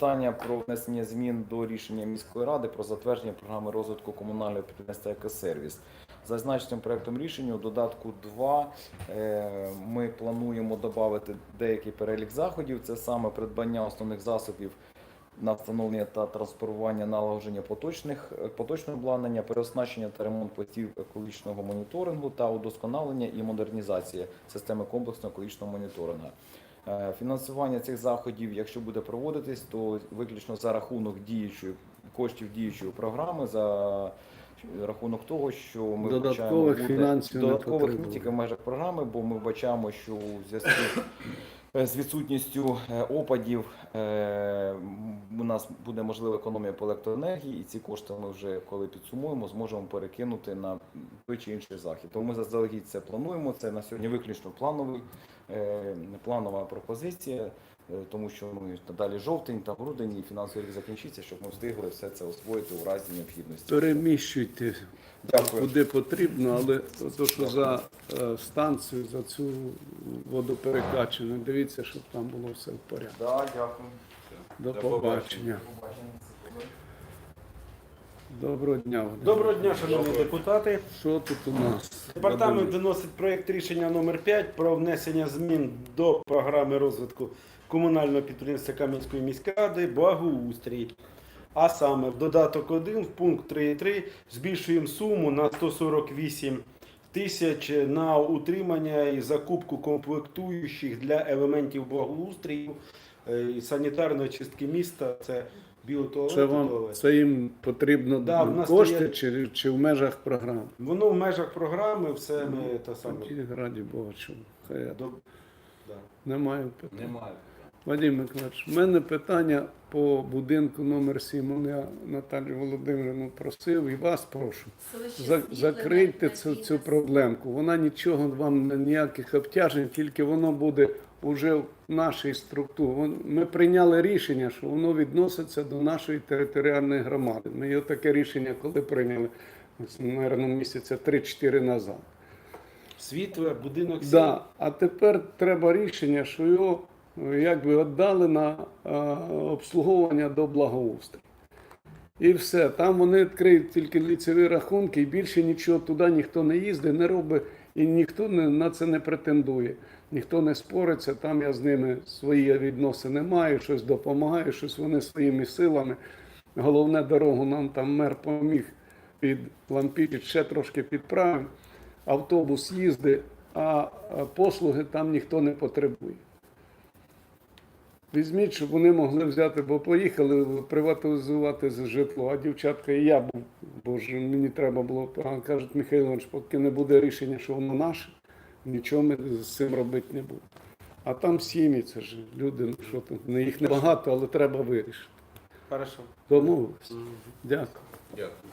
питання про внесення змін до рішення міської ради про затвердження програми розвитку комунального підприємства «Екосервіс». За зазначеним проектом рішення у додатку 2 е, ми плануємо додати деякий перелік заходів. Це саме придбання основних засобів на встановлення та транспортування налагодження поточних поточного обладнання, переоснащення та ремонт постів екологічного моніторингу та удосконалення і модернізація системи комплексного екологічного моніторингу. Е, Фінансування цих заходів, якщо буде проводитись, то виключно за рахунок діючої коштів діючої програми, за рахунок того, що ми Додаткових вбачаємо, фінансів додаткових не тільки в межах програми, бо ми бачимо, що у зв'язку з відсутністю е, опадів е, у нас буде можлива економія по електроенергії, і ці кошти ми вже коли підсумуємо, зможемо перекинути на той чи інший захід. Тому ми заздалегідь це плануємо. Це на сьогодні виключно плановий, е, планова пропозиція, е, тому що ну, і далі жовтень та грудень і фінансовий рік закінчиться, щоб ми встигли все це освоїти у разі необхідності. Переміщуйте Дякую. куди потрібно, але то, що за е, станцію, за цю водоперекачену, дивіться, щоб там було все в порядку. Да, дякую. До До побачення. Доброго дня. Володимир. Доброго дня, шановні депутати. Що тут у нас? Департамент виносить проєкт рішення номер 5 про внесення змін до програми розвитку комунального підприємства Кам'янської міської ради благоустрій. А саме в додаток 1 в пункт 3.3 збільшуємо суму на 148 тисяч на утримання і закупку комплектуючих для елементів благоустрію е, і санітарної чистки міста. Це біотуалет. Це вам це їм потрібно Да, в нас кошти є- чи, чи в межах програми? Воно в межах програми, все ми те саме. Раді Бога, що хай До... Да. немає питань. Немає. Вадим Миколаївич, в мене питання по будинку номер 7. Я Наталію Володимирівну просив і вас прошу. За, закрийте цю, цю проблемку. Вона нічого вам ніяких обтяжень, тільки воно буде вже в нашій структурі. Ми прийняли рішення, що воно відноситься до нашої територіальної громади. Ми його таке рішення коли прийняли, мабуть, місяця 3-4 назад. Світле, будинок сім. Да. А тепер треба рішення, що його якби віддали на е, обслуговування до благоустрою. І все. Там вони відкриють тільки ліцеві рахунки, і більше нічого туди ніхто не їздить, не робить, і ніхто на це не претендує. Ніхто не спориться, там я з ними свої відносини маю, щось допомагаю, щось вони своїми силами. Головне дорогу нам там мер поміг під лампічить, ще трошки підправив. Автобус їздить, а послуги там ніхто не потребує. Візьміть, щоб вони могли взяти, бо поїхали приватизувати з житло, а дівчатка і я був, бо ж мені треба було. А кажуть, Михайлович, поки не буде рішення, що воно наше, нічого ми з цим робити не будемо. А там сім'ї, це ж люди, ну що там, їх небагато, але треба вирішити. Хорошо. Домовились. Дякую. Дякую.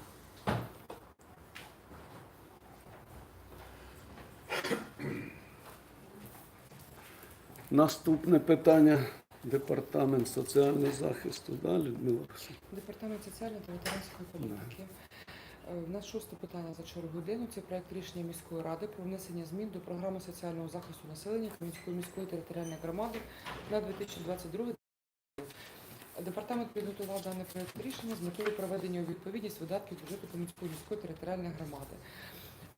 Наступне питання. Департамент соціального захисту. Да, Людмила Департамент соціальної та ветеранської політики. Е, У нас шосте питання за чергу денну. Це проект рішення міської ради про внесення змін до програми соціального захисту населення Кам'янської міської територіальної громади на 2022 Департамент підготував даний проект рішення з метою проведення у відповідність видатків бюджету Кам'янської міської територіальної громади.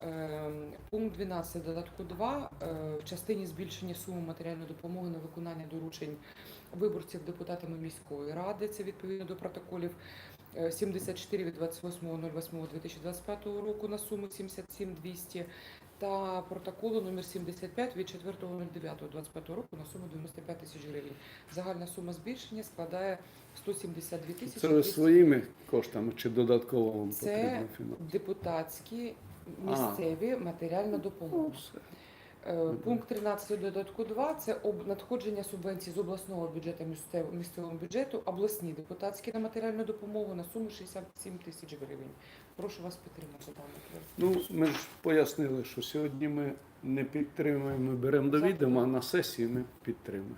Е, Пункт 12 додатку 2 е, в частині збільшення суми матеріальної допомоги на виконання доручень виборців депутатами міської ради. Це відповідно до протоколів е, 74 від 28.08.2025 року на суму 77 200 та протоколу номер 75 від 4.09.25 року на суму 95 тисяч гривень. Загальна сума збільшення складає 172 тисячі. Це ви 200. своїми коштами чи додатково вам Це потрібно фінансувати? депутатські місцеві матеріальна допомога. Ну. Е, Пункт 13 додатку 2 це об надходження субвенцій з обласного бюджету місцев- місцевому бюджету, обласні депутатські на матеріальну допомогу на суму 67 тисяч гривень. Прошу вас підтримати даний проект. Ну, ми ж пояснили, що сьогодні ми не підтримуємо, ми беремо до відома, а на сесії ми підтримуємо.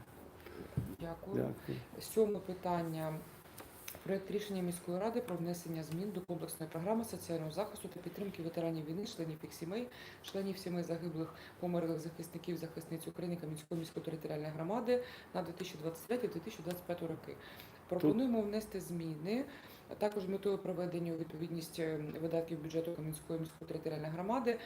Дякую. Дякую. Сьоме питання. Проект рішення міської ради про внесення змін до комплексної програми соціального захисту та підтримки ветеранів війни, членів їх сімей, членів сімей загиблих померлих захисників захисниць України Кам'янської міської територіальної громади на 2023-2025 роки. Пропонуємо внести зміни. Також метою проведення у відповідність е, видатків бюджету Кам'янської міської територіальної громади.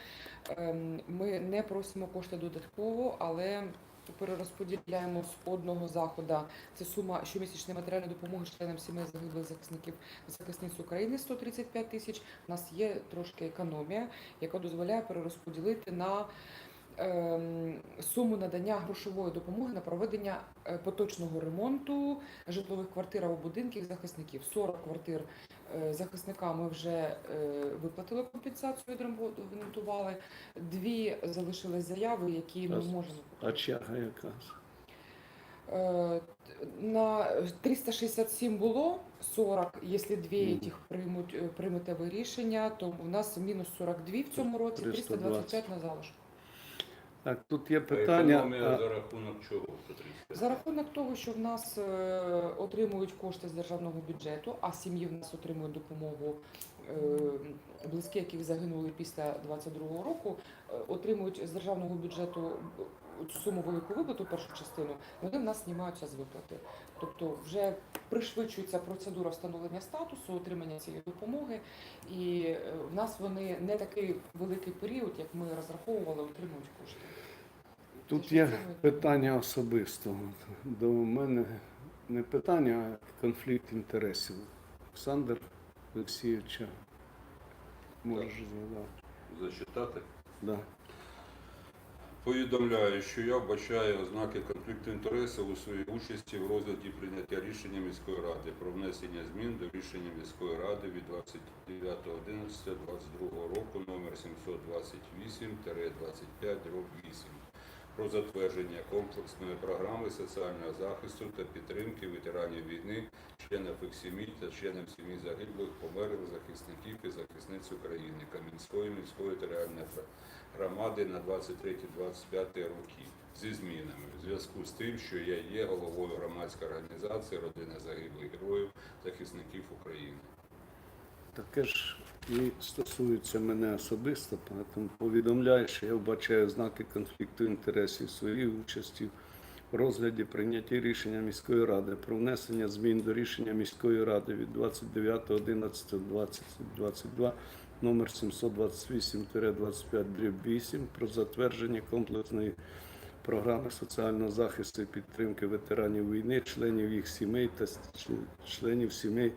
ем, Ми не просимо кошти додатково, але перерозподіляємо з одного заходу. Це сума щомісячної матеріальної допомоги членам сімей загиблих захисників захисниць України 135 тисяч. У нас є трошки економія, яка дозволяє перерозподілити на суму надання грошової допомоги на проведення е, поточного ремонту житлових квартир або будинків захисників. 40 квартир е, захисника ми вже е, виплатили компенсацію, відремонтували. Дві залишились заяви, які ми можемо А черга якась? Е, На 367 було 40, якщо дві Мгм. тих приймуть, приймете ви рішення, то у нас мінус 42 в цьому році, 325 на залишку. Так, тут є Питання. Економія а, за рахунок чого? За рахунок того, що в нас е, отримують кошти з державного бюджету, а сім'ї в нас отримують допомогу близькі, яких загинули після 22-го року, е, отримують з державного бюджету суму велику виплату, першу частину, вони в нас знімаються з виплати. Тобто вже пришвидшується процедура встановлення статусу, отримання цієї допомоги, і е, в нас вони не такий великий період, як ми розраховували, отримують кошти. Тут є питання особистого. До мене не питання, а конфлікт інтересів. Олександр Олексійовича можеш згадати. Зачитати? Да. Повідомляю, що я вбачаю ознаки конфлікту інтересів у своїй участі в розгляді прийняття рішення міської ради про внесення змін до рішення міської ради від 29.11.22 року номер 728-25 8 про затвердження комплексної програми соціального захисту та підтримки ветеранів війни, членів їх сімей та членів сімей загиблих, померлих захисників і захисниць України Кам'янської міської територіальної громади на 23-25 роки зі змінами в зв'язку з тим, що я є головою громадської організації Родина загиблих героїв захисників України. Таке ж і стосується мене особисто, тому повідомляю, що я вбачаю знаки конфлікту інтересів своєї участі в розгляді прийняття рішення міської ради про внесення змін до рішення міської ради від 29.11.2022 номер 728-25 про затвердження комплексної програми соціального захисту і підтримки ветеранів війни, членів їх сімей та членів сімей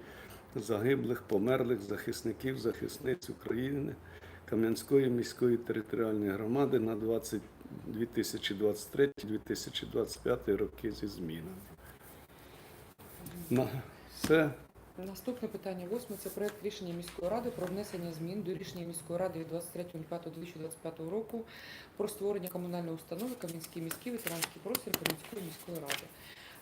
загиблих, померлих захисників, захисниць України Кам'янської міської територіальної громади на 20 2023-2025 роки зі змінами. На все Наступне питання восьме це проект рішення міської ради про внесення змін до рішення міської ради від 23.05.2025 року про створення комунальної установи Кам'янський міський ветеранський простір Кам'янської міської ради.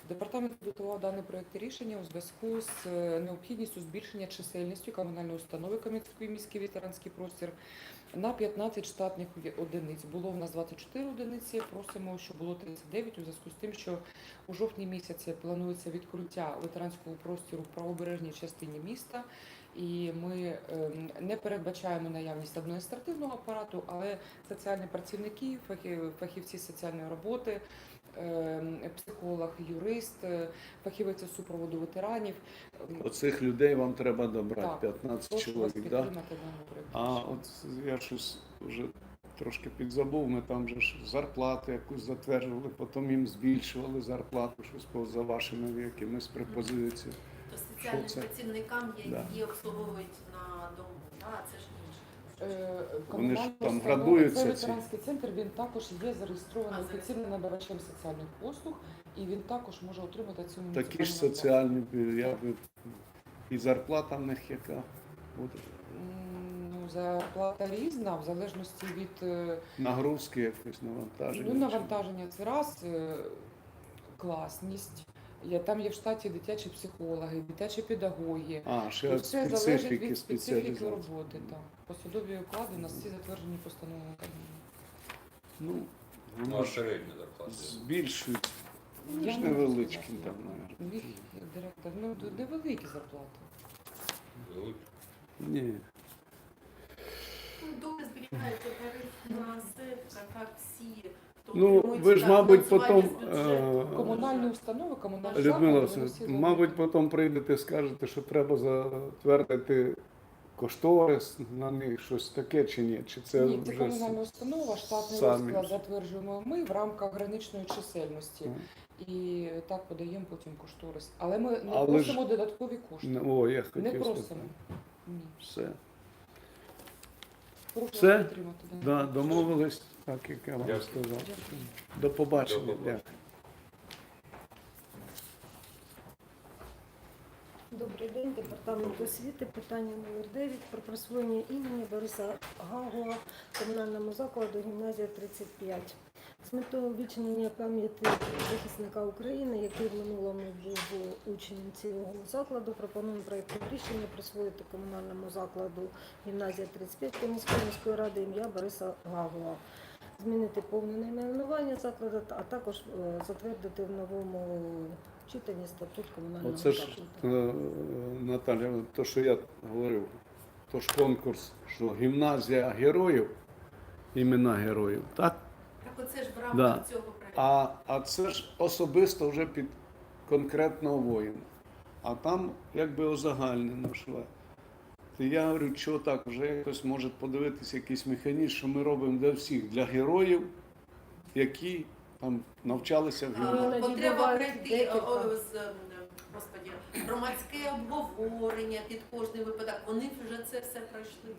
Департамент підготував даний проект рішення у зв'язку з е, необхідністю збільшення чисельності комунальної установи Кам'янський міський ветеранський простір на 15 штатних одиниць. Було в нас 24 одиниці. Просимо, щоб було 39 у зв'язку з тим, що у жовтні місяці планується відкриття ветеранського простору в правобережній частині міста. І ми ем, не передбачаємо наявність адміністративного апарату, але соціальні працівники, фахі- фахівці соціальної роботи, психолог, юрист, е, фахівець супроводу ветеранів. ем, оцих людей вам треба добрати Так. 15 Прошу вас чоловік. Да? А от я щось вже трошки підзабув, ми там же ж зарплату якусь затверджували, потім їм збільшували зарплату, щось поза вашими якимись пропозиціями. То соціальним працівникам, які Да. обслуговують на дому, да, це ж Вони ж там градуються Це ветеранський центр, він також є зареєстрований офіційним надавачем соціальних послуг, і він також може отримати цю Такі ж соціальні, якби, і зарплата в них яка буде. Ну, зарплата різна, в залежності від е, Нагрузки якось навантаження. ну, навантаження. Це раз, е, класність. Я, там є в штаті дитячі психологи, дитячі педагоги. А, ще від все залежить від специфіки роботи. Так. Посадові оклади у нас всі затверджені постановами Кабміну. Ну, Ну, воно а ж середня зарплата. збільшують. Вони ж невеличкі там, мабуть. Їх як директор, ну д- невеликі зарплати. Велика. Ні. Ну, Добре зберігаються тарифи на СЕП, так всі Ну, ви ж, мабуть, потім, е, Комунальні установи, комунальні Людмила, заклади, всі мабуть, потім прийдете і скажете, що треба затвердити кошторис на них, щось таке чи ні? Чи це Ні, це вже комунальна установа, штатний самі. розклад затверджуємо ми в рамках граничної чисельності. Мгм. І так подаємо потім кошторис. Але ми не Але ж- просимо додаткові кошти. Не- О, я Не просимо. сказати. Ні. Все. Прошу Все? вас підтримати. Да, домовились, так як я вам Дякую. сказав. Дякую. До побачення. До побачення. Дякую. Добрий день, департамент освіти. Питання номер 9 про присвоєння імені Бориса Гагуа комунальному закладу гімназія 35. З метою вічнення пам'яті захисника України, який в минулому був учнем цього закладу, пропонуємо проєктом рішення присвоїти комунальному закладу гімназія 35 Кам'янської міської ради ім'я Бориса Гагуа. Змінити повне найменування закладу, а також е, затвердити в новому читанні статут комунального Оце ж, е, Наталя, то, що я говорив, то ж конкурс, що гімназія героїв, імена героїв, так? Так оце ж в рамках Да. цього проєкту. А, а це ж особисто вже під конкретного воїна. А там якби узагальнено йшло. То я говорю, що так, вже якось може подивитися якийсь механізм, що ми робимо для всіх, для героїв, які там навчалися в А, гімназії. Бо треба з ем, господі, громадське обговорення під кожний випадок. Вони вже це все пройшли.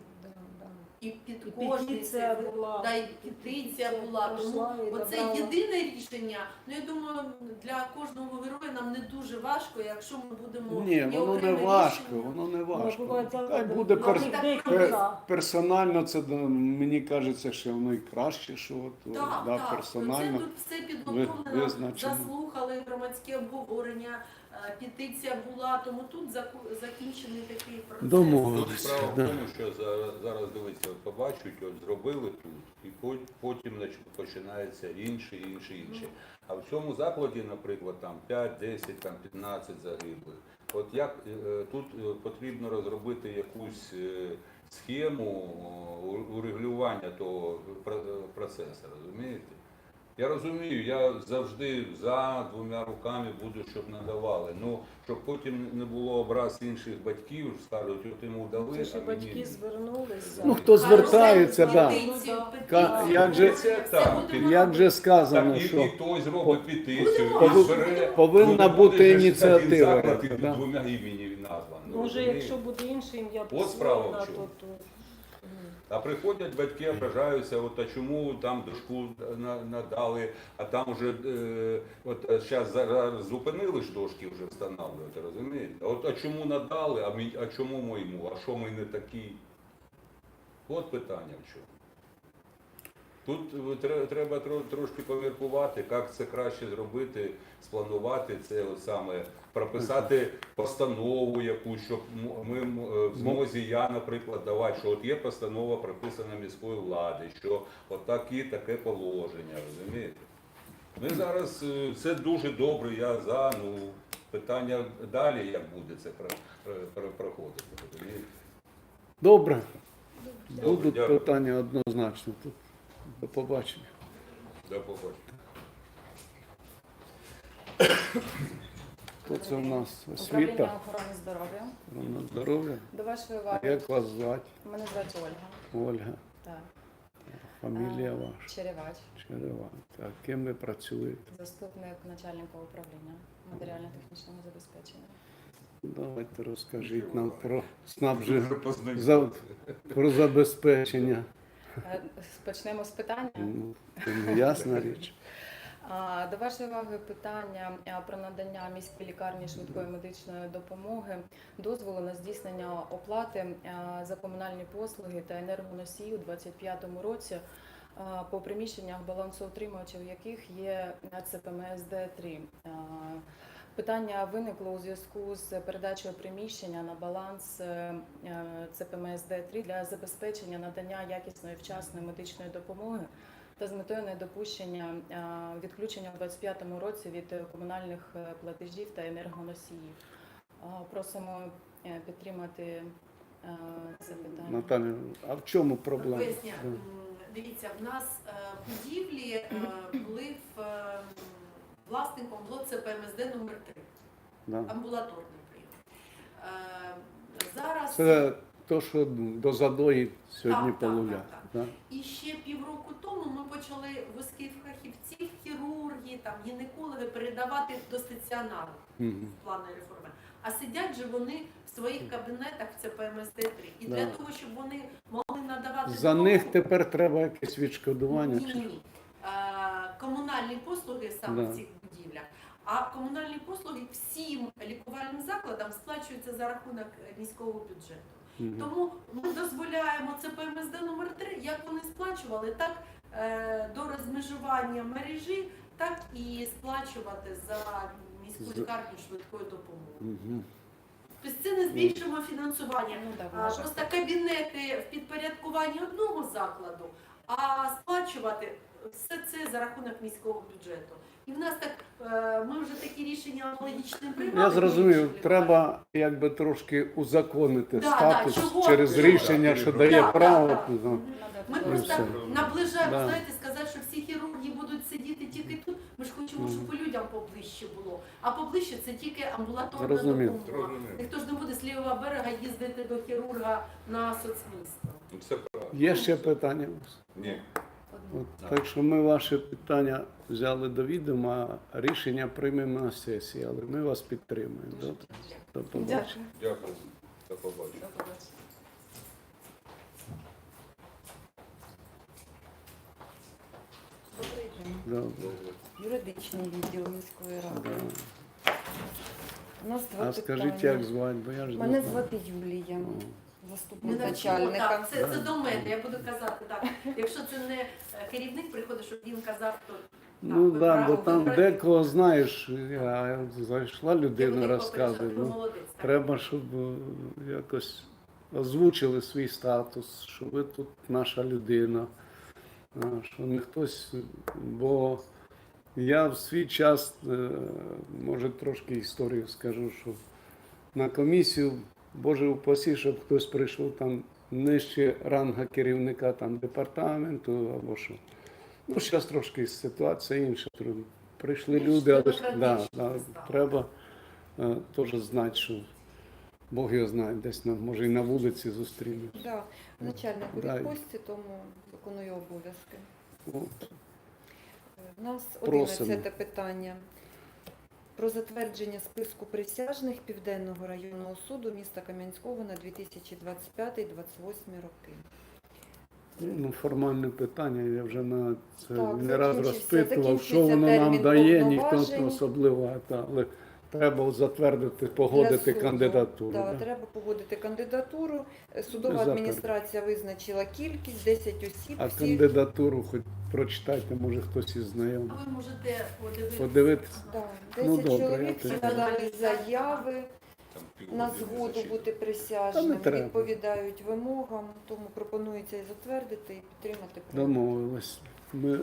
І під І кожний петиція це була. да, і петиція була. Тому оце єдине рішення. Ну я думаю, для кожного героя нам не дуже важко, якщо ми будемо Ні, воно не важко, рішення. воно не Ну, важко. Хай буде декілька. персонально, це да, мені кажеться, що воно і краще, що от, Так, да, так. персонально. Це тут все підготовлено, заслухали громадське обговорення, петиція була, тому тут закінчений такий процес. Домовились. Тут справа в тому, що зараз, зараз дивіться, побачать, от зробили тут, і по- потім починається інше, інше, інше. А в цьому закладі, наприклад, там 5, 10, там 15 загиблих. От як е, тут е, потрібно розробити якусь е, схему урегулювання того про- е, процесу, розумієте? Я розумію, я завжди за двома руками буду, щоб надавали. Ну, щоб потім не було образ інших батьків, скажуть, от йому дали, Це ж а мені батьки звернулися. Ну, хто звертається, да. Ну. Ка- як же- Це Так, Як же Так, сказано, і, що і той зробить петицію, і збере. повинна Ну, бути буде ж ініціатива, один заклад, і да. двома імені названо. Може, розумієте? якщо буде інше ім'я От справа в чому. то, то А приходять батьки, ображаються, от а чому там дошку надали, а там вже е, от зараз зараз зупинили ж дошки вже встановлювати, розумієте? От а чому надали, а, мій- а чому моєму? А що ми не такі? От питання в чому. Тут е, треба трошки поміркувати, як це краще зробити, спланувати це от саме, прописати постанову якусь, щоб ми е, в змозі я, наприклад, давати, що от є постанова прописана міської влади, що от такі таке положення, розумієте? Ми зараз е, це дуже добре, я за, ну питання далі, як буде це про- про- про- проходити, розумієте? добре. Добре, Будуть дякую. питання однозначно тут. До побачення. До побачення. Хто це в нас? Управління Освіта, охорони здоров'я. охорона здоров'я. До вашої А уваги. як вас звати? Мене звати Ольга. Ольга. Так. Фамілія ваша. Черевач, Черева. Так, ким ви працюєте? заступник начальника управління матеріально-технічного забезпечення. Давайте розкажіть нам про снабження, Дуже познайомилися. про забезпечення. Е, Почнемо з питання. Ну, ясна річ. До вашої уваги питання про надання міській лікарні швидкої медичної допомоги, дозволу на здійснення оплати за комунальні послуги та енергоносії у 2025 році по приміщеннях балансоутримувачів, яких є ЦПМСД-3. Е, Питання виникло у зв'язку з передачею приміщення на баланс е, е, ЦПМСД-3 для забезпечення надання якісної вчасної медичної допомоги та з метою недопущення е, відключення у 2025 році від комунальних платежів та енергоносіїв. Просимо підтримати це питання. Наталя, а в чому проблема? Поясня. Дивіться, в нас будівлі були в власником було це ПМСД номер 3 Да. амбулаторний прийом. Е, Зараз Це то, що до задої сьогодні Так, так, так, так. Да? і ще півроку тому ми почали вузьких фахівців, хірурги, там гінекологи передавати до стаціонару Мгм. в плани реформи. А сидять же вони в своїх кабінетах в це ПМСД 3 І Да. для того, щоб вони могли надавати За допомогу- них тепер треба якесь відшкодування. ні, ні, ні. Е, комунальні послуги саме Да. в цих. А комунальні послуги всім лікувальним закладам сплачуються за рахунок міського бюджету. Мгм. Тому ми дозволяємо це ПМСД номер 3 як вони сплачували, так е, до розмежування мережі, так і сплачувати за міську лікарню швидкої допомоги. Мгм. Тобто це не збільшимо фінансування. Ну, да, А. Просто кабінети в підпорядкуванні одного закладу, а сплачувати все це за рахунок міського бюджету. І в нас так, е, ми вже такі рішення аналогічні приймали. Я зрозумів, треба якби трошки узаконити Да, статус да, чого- через рішення, що дає Да, да, право. да. ну, Надо Ми Ну, просто все. наближаємо, Да. знаєте, сказати, що всі хірурги будуть сидіти тільки тут. Ми ж хочемо, щоб людям поближче було. А поближче це тільки амбулаторна Зрозумів. допомога. Ніхто ж не буде з лівого берега їздити до хірурга на соцмісто. Ну, Це правда. Є ще питання? Ні. От, так що ми ваше питання взяли до відома, а рішення приймемо на сесії, але ми вас підтримуємо. Добре? дякую. До побачення. Дякую. Дякую. До побачення. До побачення. Добрий день. Добре. Юридичний відділ міської ради. Да. У нас два А скажіть, як звати, бо я ж не Мене знаю. звати Юлія, О. заступник Не начальника. Так, це, це до мене, я буду казати так. Якщо це не е, керівник приходить, щоб він казав, то Ну ви да, бо там ви декого знаєш, я зайшла я людина буду розказує. попереджати, ви Ну, молодець. так. треба, щоб е, якось озвучили свій статус, що ви тут наша людина, а, що не хтось. Бо я в свій час, е, може, трошки історію скажу, що на комісію, Боже упасі, щоб хтось прийшов там нижче ранга керівника там, департаменту або що. Ну, зараз трошки ситуація інша. Прийшли люди, але да, да, треба е, теж знати, що Бог його знає, десь на, може і на вулиці зустрінеш. Да, начальник у Да. відпустці, тому виконую обов'язки. От. У нас Просимо. 11 питання. Про затвердження списку присяжних Південного районного суду міста Кам'янського на 2025-2028 роки. Ну, формальне питання, я вже на це Так, не раз розпитував, що воно нам дає, ніхто особливо, але треба затвердити, погодити суду. кандидатуру. Да, да. Треба погодити кандидатуру. Судова Запит. адміністрація визначила кількість, 10 осіб. А всі кандидатуру хоч прочитайте, може хтось із знайомих. А ви можете подивитися. Подивитися. Да, Ну, 10 добре, чоловік всі надали заяви Там на згоду бути присяжним, відповідають вимогам, тому пропонується і затвердити і підтримати. Домовились. Ми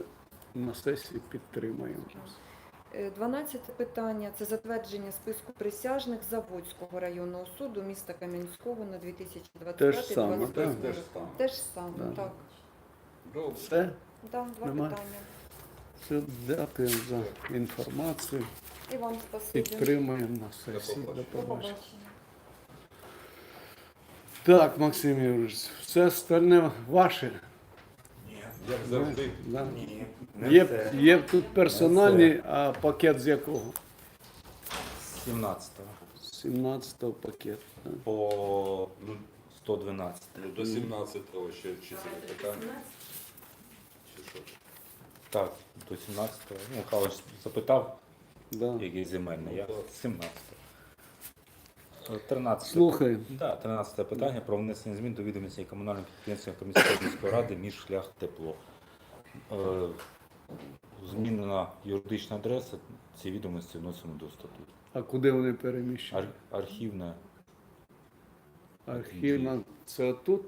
на сесії підтримаємо. Е, 12 питання це затвердження списку присяжних Заводського районного суду міста Кам'янського на 2025 Те ж саме, Те так. ж- те ж саме. Те ж саме, Да. так. Добре. Все, Да, два Немає? питання. все, дякую за інформацію. І вам спасибі. Підтримуємо на сесії. До До побачення. побачення. Так, Максим Юрійович, все остальне ваше. Як завжди. Да. Ні, Є, це. є тут персональні, а пакет з якого? 17-го. 17-го пакет. По ну, 112. Ну, до 17-го ще чи це питання, чи що? Так, до 17-го. Ну, Михайлович запитав, Да. який земельний. Я Ну, з 17-го. Е, 13 Слухай. Да, 13 питання про внесення змін до відомостей комунального підприємства Комісії міської ради між шлях тепло. Е, Змінена юридична адреса, ці відомості вносимо до статуту. А куди вони переміщені? Ар- архівна, Архівна це тут?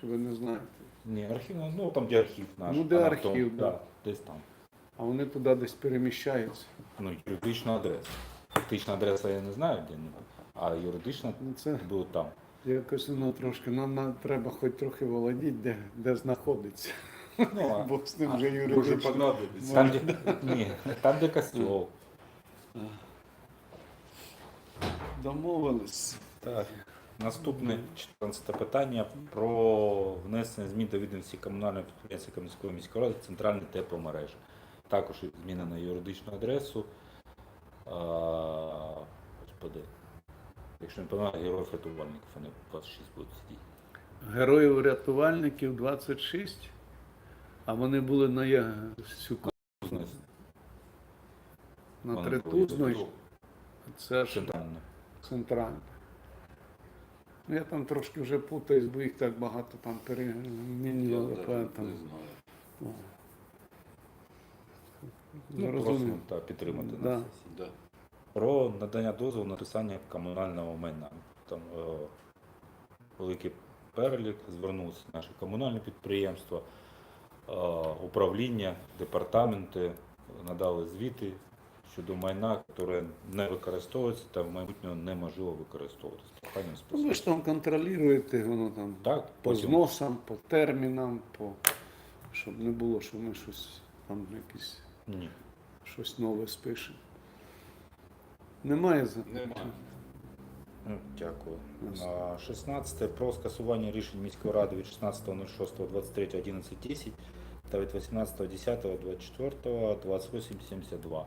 Чи ви не знаєте? ні, архівна, ну там де архів наш. Ну, де вона архів, да. да, десь там. А вони туди десь переміщаються. Ну, юридична адреса. Фактична адреса я не знаю, де вона, а юридична Ну, Це буде там. якось воно трошки. Нам на- треба хоч трохи володіти, де, де знаходиться. Ну, Бог з ним вже Може юридично. понадобиться. там, де, ні, там, де костьол. Домовились. Так. Наступне 14 питання про внесення змін до відомості комунального підприємства Кам'янської міської ради центральні тепломережі. Також зміна на юридичну адресу. А, господи, якщо не помиляю, героїв рятувальників, вони 26 будуть сидіти. Героїв рятувальників 26, а вони були на Ясюку, Знес- на Тритузної. Це ж центральні. центральне. Ну, я там трошки вже путаюсь, бо їх так багато там перемінювали. Я о. Ну, просимо та, підтримати Да. на сесії. Да. Про надання дозволу на написання комунального майна. Там е, великий перелік, звернулися наші комунальні підприємства, управління, департаменти, надали звіти щодо майна, яке не використовується та в майбутньому неможливо використовувати. Ну, ви ж там контролюєте, воно там Так, по потім зносам, по термінам, по... щоб не було, що ми щось там якісь ні. щось нове спишемо. Немає за Немає. Ну, Дякую. А, 16 про скасування рішень міської ради від 16.06.23 11.10 та від 18.10.24 28.72.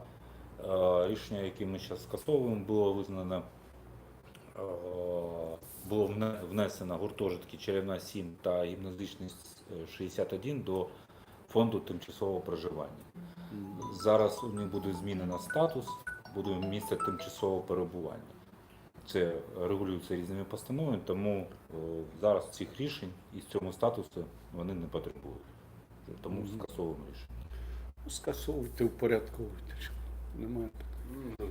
Е, Рішення, яке ми зараз скасовуємо, було визнано е, було внесено гуртожитки Черевна 7 та гімназичний е, 61 до фонду тимчасового проживання. Зараз у них буде змінено статус, буде місце тимчасового перебування. Це регулюється різними постановами, тому зараз цих рішень із цього статусу вони не потребують. Тому скасовуємо рішення. Ну, скасовуйте, упорядковуйте. що Немає. Ну, да,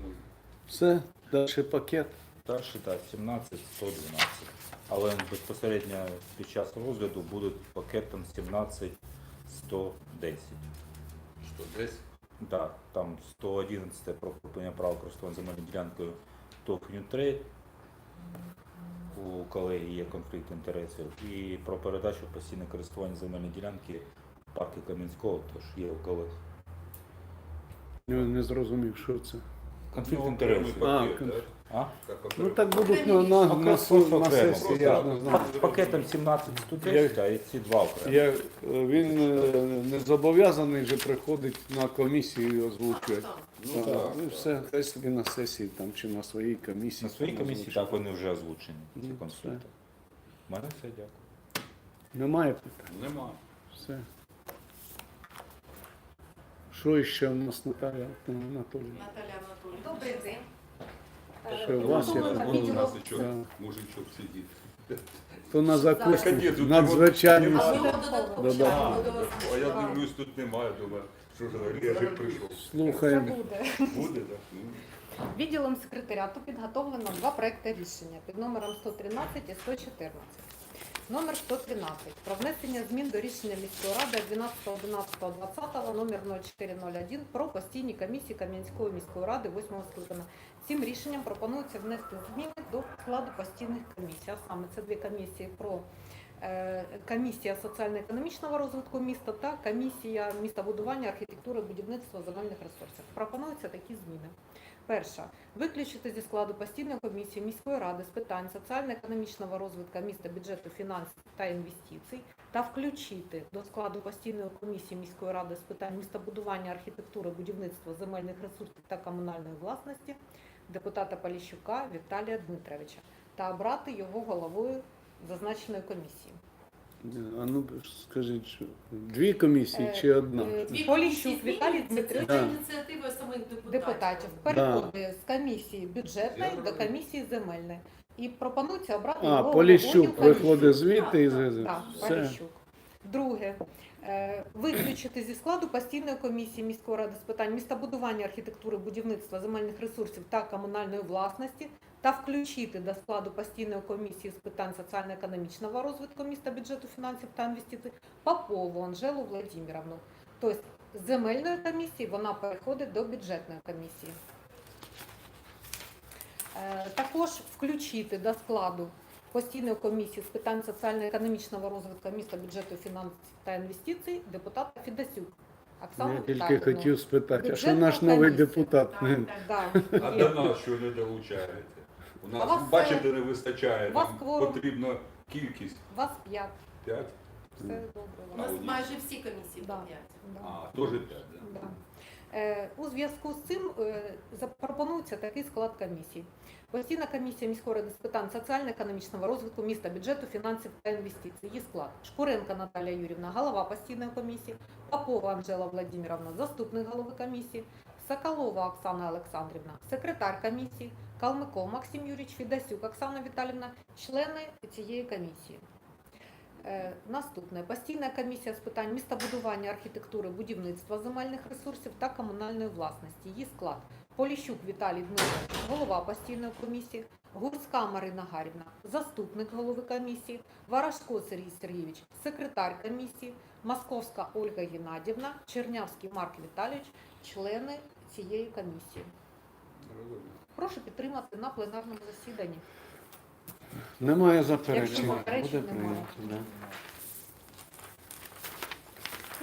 Все, далі пакет. Далі так, 17, 112. Але безпосередньо під час розгляду буде пакетом 17, 110. Що десь? Так, там 111 про припинення права користування земельною ділянкою ТОВ Ньютрейд. У колеги є конфлікт інтересів. І про передачу постійне користування земельної ділянки парку Кам'янського, теж є у колег. Я не зрозумів, що це. Конфлікт Ну, інтересів. окремий А, пакет, да? А? Ну так будуть на, на, на, су- на сесії, я не знаю. Пак- Пакетом 17 110, а ці два окремо. Я, е, він е, не зобов'язаний вже приходить на комісію і озвучує. Ну, так, ну, все, хай собі на сесії там чи на своїй комісії. На своїй там комісії озвучує. так вони вже озвучені, ці Ну, конфлікти. У мене все, дякую. Немає питань. Нема. Все. Що ще в нас Наталя Анатоліївна? Наталя Анатолійовна. Добрий день. Що у вас є? Вон у нас і чо, Да. мужичок сидить. То на закуску Так, а ні, його- А додатково ще я дивлюсь, тут немає, думаю, що ж Олежик прийшов. Слухаємо. буде. Буде, так? Ну, Відділом секретаріату підготовлено два проекти рішення під номером 113 і 114. Номер 113 про внесення змін до рішення міської ради 12.11.20 номер 0401 про постійні комісії Кам'янської міської ради 8 скликання. Цим рішенням пропонується внести зміни до складу постійних комісій. А саме це дві комісії про комісія соціально-економічного розвитку міста та комісія містобудування, архітектури, будівництва земельних ресурсів. Пропонуються такі зміни. Перша виключити зі складу постійної комісії міської ради з питань соціально-економічного розвитку міста, бюджету, фінансів та інвестицій та включити до складу постійної комісії міської ради з питань містобудування, архітектури, будівництва, земельних ресурсів та комунальної власності депутата Поліщука Віталія Дмитровича та обрати його головою зазначеної комісії. А ну скажіть, що дві комісії чи одна? Е, Дві Поліщук Віталій Дмитрович. Це Да. ініціатива самих депутатів. депутатів переходить з комісії бюджетної до комісії земельної. І пропонується обрати А, його Поліщук комісії. виходить звідти і з- Так, все. Поліщук. Друге, е, виключити зі складу постійної комісії міської ради з питань містобудування, архітектури, будівництва, земельних ресурсів та комунальної власності та включити до складу постійної комісії з питань соціально-економічного розвитку міста, бюджету, фінансів та інвестицій Попову Анжелу Владимировну. Тобто з земельної комісії вона переходить до бюджетної комісії. Е, Також включити до складу постійної комісії з питань соціально-економічного розвитку міста, бюджету, фінансів та інвестицій депутата Фідасюк. Оксану Я тільки Віталіївну. хотів спитати, а що Бюджетна наш новий комісія. депутат? Да, А є. до нас що не долучаєте? У А нас, вас, бачите, не вистачає, вас нам кворум. потрібно кількість. Вас п'ять. П'ять? Все добре. У нас майже всі комісії Да. по п'ять. Да. А, теж п'ять, да? Да. Е, У зв'язку з цим е, запропонується такий склад комісії. Постійна комісія міської ради з питань соціально-економічного розвитку міста, бюджету, фінансів та інвестицій. Її склад Шкуренко Наталія Юрівна, голова постійної комісії, Попова Анжела Владимировна, заступник голови комісії, Соколова Оксана Олександрівна, секретар комісії, Калмиков Максим Юрійович, Фідасюк Оксана Віталівна, члени цієї комісії. Е, Наступне постійна комісія з питань містобудування, архітектури, будівництва земельних ресурсів та комунальної власності. Її склад. Поліщук Віталій Дмитрович, голова постійної комісії, Гурська Марина Гарівна, заступник голови комісії, Варашко Сергій Сергійович, секретар комісії, Московська Ольга Геннадівна, Чернявський Марк Віталійович, члени цієї комісії. Розумію. Прошу підтримати на пленарному засіданні. Немає заперечень. Якщо заперечень Буде немає. прийнято, да.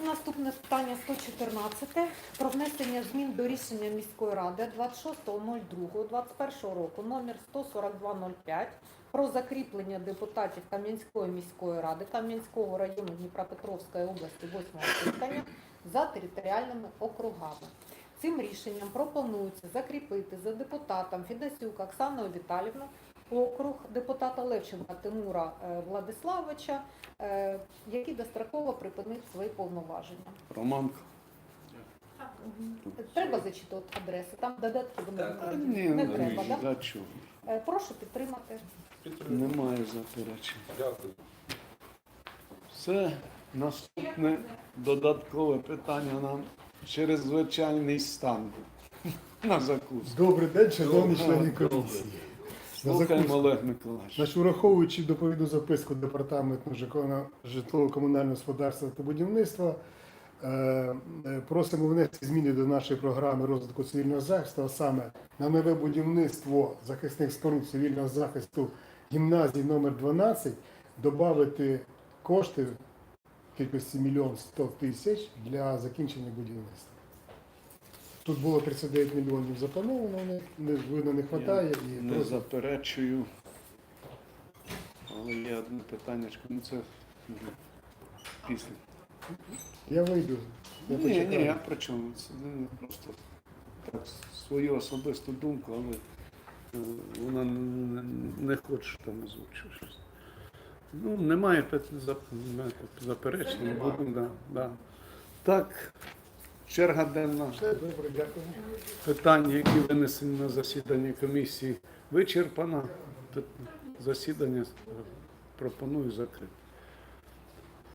І Наступне питання 114 про внесення змін до рішення міської ради 26.02.21 року номер 14205 про закріплення депутатів Кам'янської міської ради Кам'янського району Дніпропетровської області 8 скликання за територіальними округами. Цим рішенням пропонується закріпити за депутатом Фідасюк Оксаною Віталівною округ депутата Левченка Тимура е, Владиславовича, е, який достроково припинив свої повноваження. Романко. Треба зачитувати адреси, там додатки вони Та будуть. Ні, не ну, треба, да? за? Е, Прошу підтримати. Немає заперечень. Дякую. Все, наступне додаткове питання нам через звичайний стан на закуску. Добрий день, шановні члени комісії. Слухаємо. Олег Миколаївич. Значить, враховуючи доповідну записку департаменту житлово- житлово-комунального господарства та будівництва, е, е, просимо внести зміни до нашої програми розвитку цивільного захисту, а саме на нове будівництво захисних споруд цивільного захисту гімназії номер 12 додати кошти кількості 1 100 тисяч для закінчення будівництва. Тут було 39 мільйонів заплановано, видно, не вистачає. І Не просимо заперечую. Але є одне питання, ну це після. Я вийду. Я Ні, почекаю. ні, я при чому? Це не просто так свою особисту думку, але е, вона не, не хоче там озвучити щось. Ну, немає заперечень, будемо, да, да. Так, черга денна. Добре, дякую. Питання, які винесені на засіданні комісії, вичерпано. Засідання пропоную закрити.